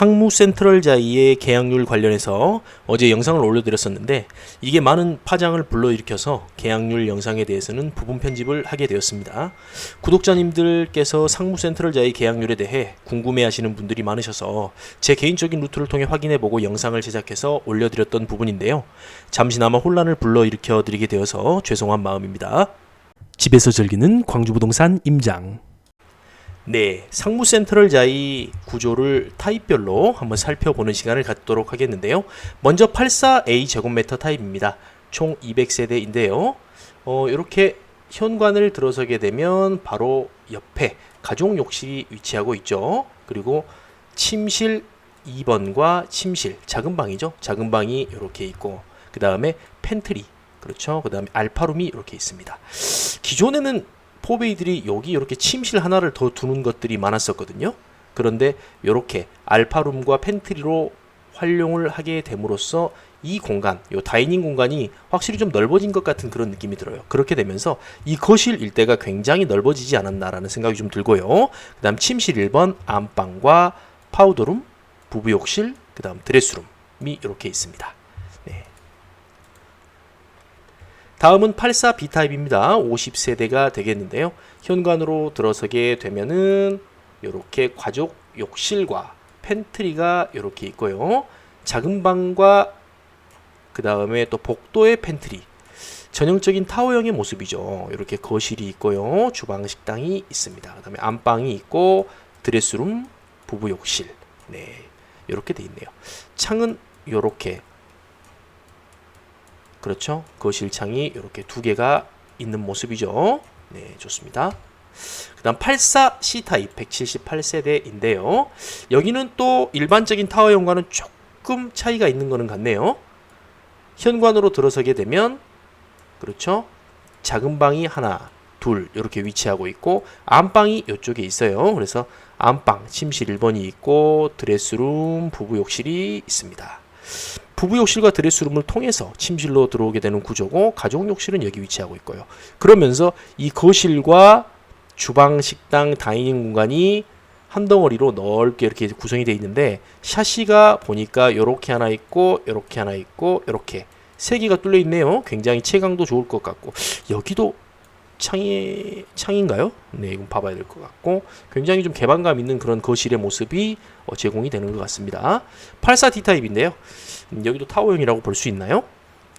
상무 센트럴자이의 계약률 관련해서 어제 영상을 올려드렸었는데 이게 많은 파장을 불러일으켜서 계약률 영상에 대해서는 부분 편집을 하게 되었습니다. 구독자님들께서 상무 센트럴자이 계약률에 대해 궁금해하시는 분들이 많으셔서 제 개인적인 루트를 통해 확인해보고 영상을 제작해서 올려드렸던 부분인데요. 잠시나마 혼란을 불러일으켜 드리게 되어서 죄송한 마음입니다. 집에서 즐기는 광주부동산 임장 네, 상무 센트럴 자이 구조를 타입별로 한번 살펴보는 시간을 갖도록 하겠는데요. 먼저 84A 제곱미터 타입입니다. 총 200세대인데요. 어, 이렇게 현관을 들어서게 되면 바로 옆에 가족 욕실이 위치하고 있죠. 그리고 침실 2번과 침실, 작은 방이죠. 작은 방이 이렇게 있고 그 다음에 팬트리, 그렇죠. 그 다음에 알파룸이 이렇게 있습니다. 기존에는 포베이들이 여기 이렇게 침실 하나를 더 두는 것들이 많았었거든요. 그런데 이렇게 알파룸과 팬트리로 활용을 하게 됨으로써 이 공간, 이 다이닝 공간이 확실히 좀 넓어진 것 같은 그런 느낌이 들어요. 그렇게 되면서 이 거실 일대가 굉장히 넓어지지 않았나라는 생각이 좀 들고요. 그 다음 침실 1번 안방과 파우더룸, 부부욕실, 그 다음 드레스룸이 이렇게 있습니다. 네. 다음은 84 B타입입니다. 50세대가 되겠는데요. 현관으로 들어서게 되면은 이렇게 가족 욕실과 팬트리가 이렇게 있고요. 작은 방과 그 다음에 또 복도의 팬트리. 전형적인 타워형의 모습이죠. 이렇게 거실이 있고요. 주방 식당이 있습니다. 그 다음에 안방이 있고 드레스룸, 부부 욕실. 네. 이렇게 돼 있네요. 창은 이렇게 그렇죠. 거실 창이 이렇게 두 개가 있는 모습이죠. 네, 좋습니다. 그 다음 84 C 타입 178세대인데요. 여기는 또 일반적인 타워형과는 조금 차이가 있는 거는 같네요. 현관으로 들어서게 되면 그렇죠. 작은 방이 하나, 둘 이렇게 위치하고 있고 안방이 이쪽에 있어요. 그래서 안방, 침실 1번이 있고 드레스룸, 부부 욕실이 있습니다. 부부 욕실과 드레스룸을 통해서 침실로 들어오게 되는 구조고 가족 욕실은 여기 위치하고 있고요. 그러면서 이 거실과 주방, 식당, 다이닝 공간이 한 덩어리로 넓게 이렇게 구성이 되어 있는데 샤시가 보니까 이렇게 하나 있고 이렇게 하나 있고 이렇게 세 개가 뚫려 있네요. 굉장히 체감도 좋을 것 같고 여기도 창이 창인가요? 네, 이건 봐봐야 될 것 같고 굉장히 좀 개방감 있는 그런 거실의 모습이 어, 제공이 되는 것 같습니다. 84D 타입인데요. 음, 여기도 타워형이라고 볼 수 있나요?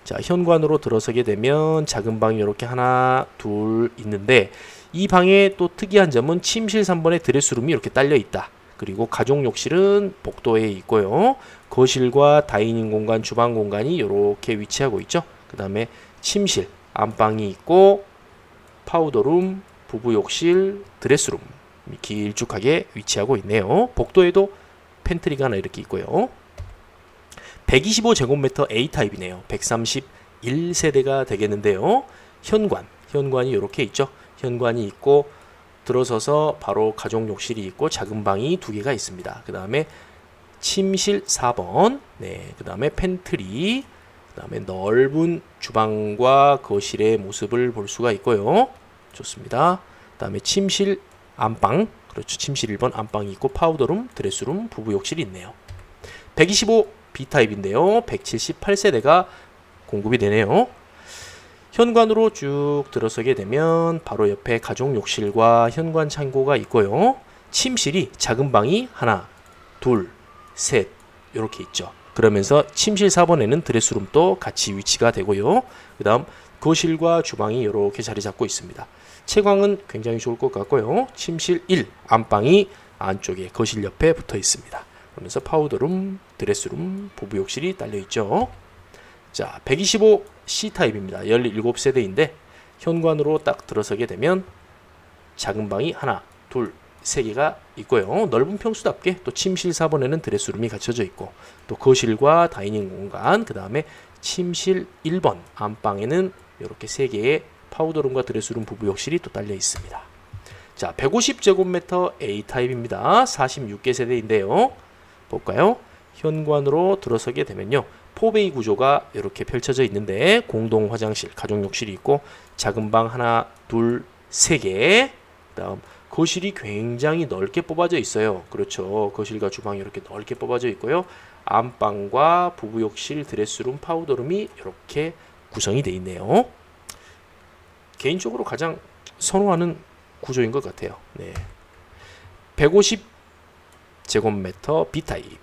자, 현관으로 들어서게 되면 작은 방이 이렇게 하나, 둘 있는데 이 방에 또 특이한 점은 침실 3번에 드레스룸이 이렇게 딸려 있다. 그리고 가족 욕실은 복도에 있고요. 거실과 다이닝 공간, 주방 공간이 이렇게 위치하고 있죠. 그 다음에 침실, 안방이 있고 파우더룸, 부부욕실, 드레스룸 길쭉하게 위치하고 있네요. 복도에도 팬트리가 하나 이렇게 있고요. 125제곱미터 A 타입이네요. 131세대가 되겠는데요. 현관, 현관이 이렇게 있죠. 현관이 있고 들어서서 바로 가족 욕실이 있고 작은 방이 두 개가 있습니다. 그 다음에 침실 4번, 네, 그 다음에 팬트리, 그 다음에 넓은 주방과 거실의 모습을 볼 수가 있고요. 좋습니다. 그 다음에 침실 안방, 그렇죠. 침실 1번 안방이 있고 파우더룸, 드레스룸, 부부욕실이 있네요. 125 B타입인데요. 178세대가 공급이 되네요. 현관으로 쭉 들어서게 되면 바로 옆에 가족 욕실과 현관 창고가 있고요. 침실이 작은 방이 하나, 둘, 셋 이렇게 있죠. 그러면서 침실 4번에는 드레스룸도 같이 위치가 되고요. 그 다음 거실과 주방이 이렇게 자리 잡고 있습니다. 채광은 굉장히 좋을 것 같고요. 침실 1 안방이 안쪽에 거실 옆에 붙어 있습니다. 그러면서 파우더룸, 드레스룸, 부부욕실이 딸려 있죠. 자, 125 C 타입입니다. 17세대인데 현관으로 딱 들어서게 되면 작은 방이 하나, 둘, 세 개가 있고요. 넓은 평수답게 또 침실 4번에는 드레스룸이 갖춰져 있고 또 거실과 다이닝 공간, 그 다음에 침실 1번 안방에는 이렇게 세 개의 파우더룸과 드레스룸 부부 욕실이 또 딸려 있습니다. 자, 150제곱미터 A 타입입니다. 46개 세대인데요. 볼까요? 현관으로 들어서게 되면요. 포베이 구조가 이렇게 펼쳐져 있는데 공동 화장실, 가족 욕실이 있고 작은 방 하나, 둘, 세 개. 그다음 거실이 굉장히 넓게 뽑아져 있어요. 그렇죠. 거실과 주방이 이렇게 넓게 뽑아져 있고요. 안방과 부부 욕실, 드레스룸, 파우더룸이 이렇게 구성이 돼 있네요. 개인적으로 가장 선호하는 구조인 것 같아요. 네. 150 제곱미터 B타입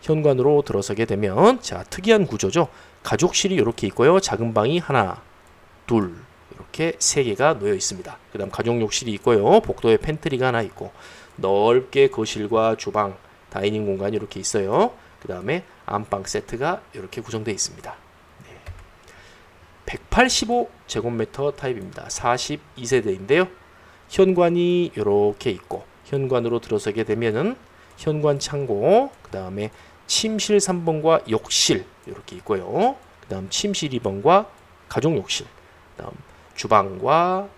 현관으로 들어서게 되면 자 특이한 구조죠. 가족실이 이렇게 있고요. 작은 방이 하나, 둘 이렇게 세 개가 놓여 있습니다. 그다음 가족 욕실이 있고요. 복도에 팬트리가 하나 있고 넓게 거실과 주방, 다이닝 공간이 이렇게 있어요. 그다음에 안방 세트가 이렇게 구성되어 있습니다. 185 제곱미터 타입입니다. 42세대인데요. 현관이 이렇게 있고 현관으로 들어서게 되면은 현관 창고, 그 다음에 침실 3번과 욕실 이렇게 있고요. 그 다음 침실 2번과 가족 욕실, 그 다음 주방과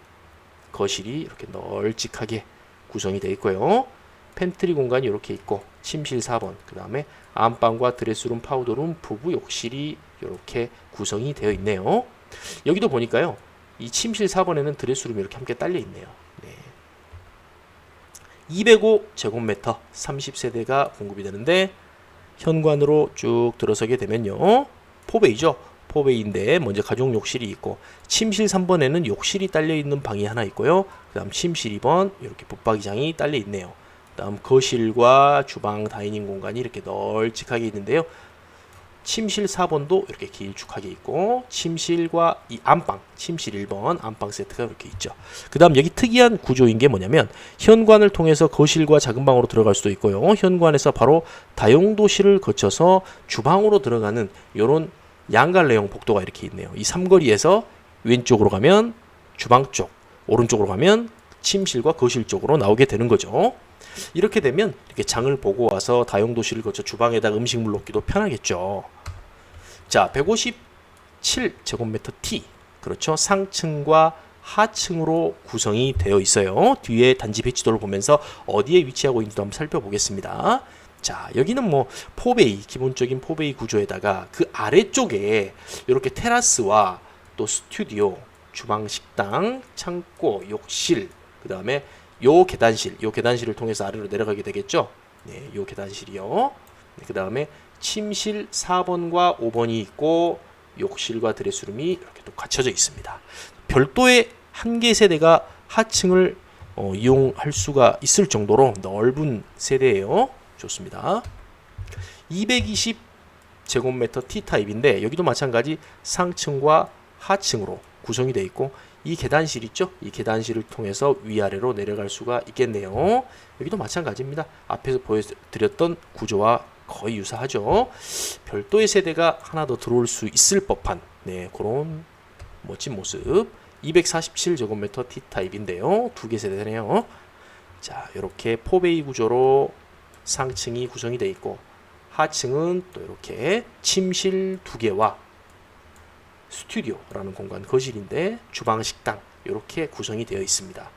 거실이 이렇게 널찍하게 구성이 되어 있고요. 팬트리 공간이 이렇게 있고 침실 4번, 그 다음에 안방과 드레스룸, 파우더룸, 부부 욕실이 이렇게 구성이 되어 있네요. 여기도 보니까요. 이 침실 4번에는 드레스룸이 이렇게 함께 딸려 있네요. 네. 205 제곱미터 30세대가 공급이 되는데 현관으로 쭉 들어서게 되면요. 포베이죠. 포베이인데 먼저 가족 욕실이 있고 침실 3번에는 욕실이 딸려 있는 방이 하나 있고요. 그다음 침실 2번 이렇게 붙박이장이 딸려 있네요. 그다음 거실과 주방 다이닝 공간이 이렇게 널찍하게 있는데요. 침실 4번도 이렇게 길쭉하게 있고 침실과 이 안방 침실 1번 안방 세트가 이렇게 있죠. 그 다음 여기 특이한 구조인 게 뭐냐면 현관을 통해서 거실과 작은 방으로 들어갈 수도 있고요. 현관에서 바로 다용도실을 거쳐서 주방으로 들어가는 이런 양갈래형 복도가 이렇게 있네요. 이 삼거리에서 왼쪽으로 가면 주방 쪽 오른쪽으로 가면 침실과 거실 쪽으로 나오게 되는 거죠. 이렇게 되면 이렇게 장을 보고 와서 다용도실을 거쳐 주방에다 음식물 놓기도 편하겠죠. 자, 157 제곱미터 T. 그렇죠. 상층과 하층으로 구성이 되어 있어요. 뒤에 단지 배치도를 보면서 어디에 위치하고 있는지도 한번 살펴보겠습니다. 자, 여기는 뭐 포베이, 기본적인 포베이 구조에다가 그 아래쪽에 이렇게 테라스와 또 스튜디오, 주방, 식당, 창고, 욕실, 그 다음에 요 계단실, 요 계단실을 통해서 아래로 내려가게 되겠죠. 네, 요 계단실이요. 네, 그 다음에 침실 4번과 5번이 있고 욕실과 드레스룸이 이렇게 또 갖춰져 있습니다. 별도의 한 개 세대가 하층을 어, 이용할 수가 있을 정도로 넓은 세대예요. 좋습니다. 220 제곱미터 T 타입인데 여기도 마찬가지 상층과 하층으로 구성이 되어 있고 이 계단실 있죠? 이 계단실을 통해서 위아래로 내려갈 수가 있겠네요. 여기도 마찬가지입니다. 앞에서 보여드렸던 구조와 거의 유사하죠. 별도의 세대가 하나 더 들어올 수 있을 법한 네, 그런 멋진 모습. 247제곱미터 T타입인데요. 두 개 세대네요. 자, 이렇게 포베이 구조로 상층이 구성이 되어 있고 하층은 또 이렇게 침실 두 개와 스튜디오라는 공간 거실인데 주방 식당 이렇게 구성이 되어 있습니다.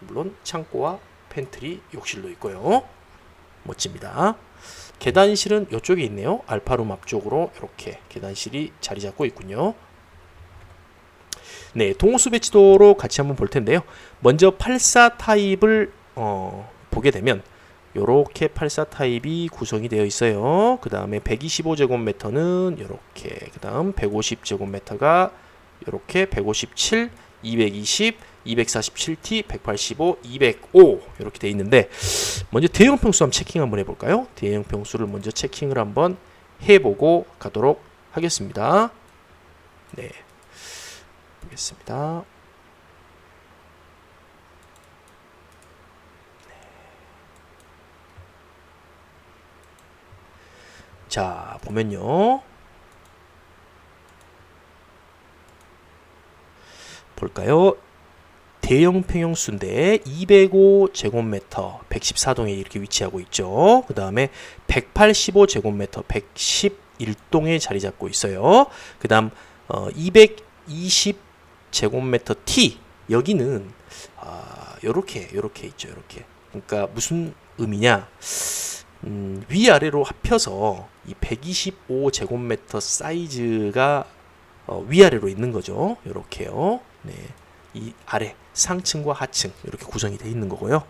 물론 창고와 팬트리 욕실도 있고요. 멋집니다. 계단실은 이쪽에 있네요. 알파룸 앞쪽으로 이렇게 계단실이 자리 잡고 있군요. 네, 동호수 배치도로 같이 한번 볼 텐데요. 먼저 84 타입을 어, 보게 되면 요렇게 84 타입이 구성이 되어 있어요. 그 다음에 125제곱미터는 요렇게 그 다음 150제곱미터가 요렇게 157, 220, 247T, 185, 205 이렇게 돼 있는데 먼저 대형 평수 한번 체킹 한번 해볼까요? 대형 평수를 먼저 체킹을 한번 해보고 가도록 하겠습니다. 네, 보겠습니다. 자, 보면요. 볼까요? 대형 평형수인데 205 제곱미터 114동에 이렇게 위치하고 있죠. 그 다음에 185 제곱미터 111동에 자리 잡고 있어요. 그 다음 어, 220 제곱미터 T 여기는 아, 요렇게 요렇게 있죠. 요렇게. 그러니까 무슨 의미냐? 음, 위아래로 합혀서 이 125제곱미터 사이즈가 어, 위아래로 있는 거죠. 이렇게요. 네. 이 아래 상층과 하층 이렇게 구성이 되어 있는 거고요.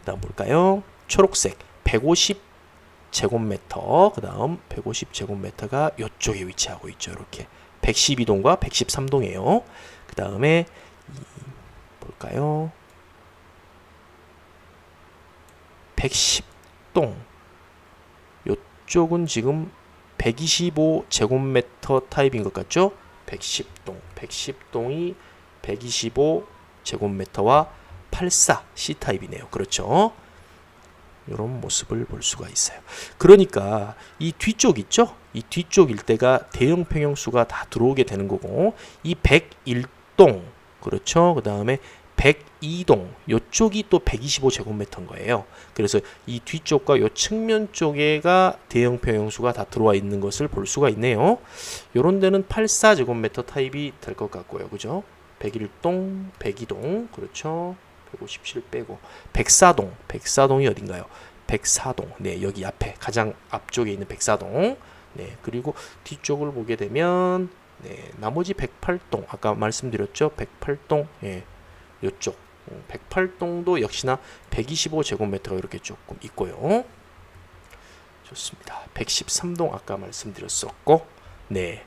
그다음 볼까요? 초록색 150 제곱미터. 그다음 150 제곱미터가 이쪽에 위치하고 있죠. 이렇게 112동과 113동이에요. 그다음에 이 볼까요? 110동. 이쪽은 지금 125 제곱미터 타입인 것 같죠? 110동. 110동이 125 제곱미터와 84 C 타입이네요. 그렇죠? 이런 모습을 볼 수가 있어요. 그러니까 이 뒤쪽 있죠? 이 뒤쪽 일대가 대형 평형수가 다 들어오게 되는 거고 이 101동 그렇죠? 그 다음에 102동 요쪽이 또 125제곱미터인 거예요. 그래서 이 뒤쪽과 요 측면 쪽에가 대형 평형수가 다 들어와 있는 것을 볼 수가 있네요. 요런 데는 84제곱미터 타입이 될 것 같고요. 그죠? 101동, 102동 그렇죠? 157 빼고 104동, 104동이 어딘가요? 104동. 네, 여기 앞에 가장 앞쪽에 있는 104동. 네, 그리고 뒤쪽을 보게 되면 네, 나머지 108동 아까 말씀드렸죠? 108동. 예. 요쪽 108동도 역시나 125제곱미터가 이렇게 조금 있고요. 좋습니다. 113동 아까 말씀드렸었고, 네.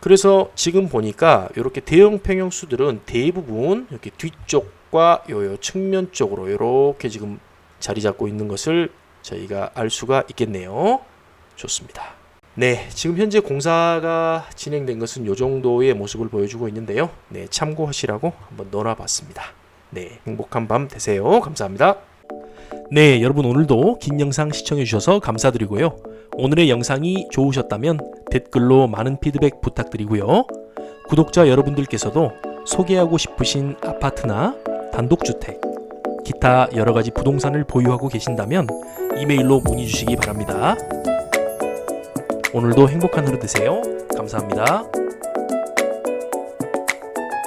그래서 지금 보니까 이렇게 대형 평형수들은 대부분 이렇게 뒤쪽과 요요 측면 쪽으로 이렇게 지금 자리 잡고 있는 것을 저희가 알 수가 있겠네요. 좋습니다. 네, 지금 현재 공사가 진행된 것은 이 정도의 모습을 보여주고 있는데요. 네, 참고하시라고 한번 넣어봤습니다. 네, 행복한 밤 되세요. 감사합니다. 네, 여러분 오늘도 긴 영상 시청해 주셔서 감사드리고요. 오늘의 영상이 좋으셨다면 댓글로 많은 피드백 부탁드리고요. 구독자 여러분들께서도 소개하고 싶으신 아파트나 단독주택, 기타 여러 가지 부동산을 보유하고 계신다면 이메일로 문의 주시기 바랍니다. 오늘도 행복한 하루 되세요. 감사합니다.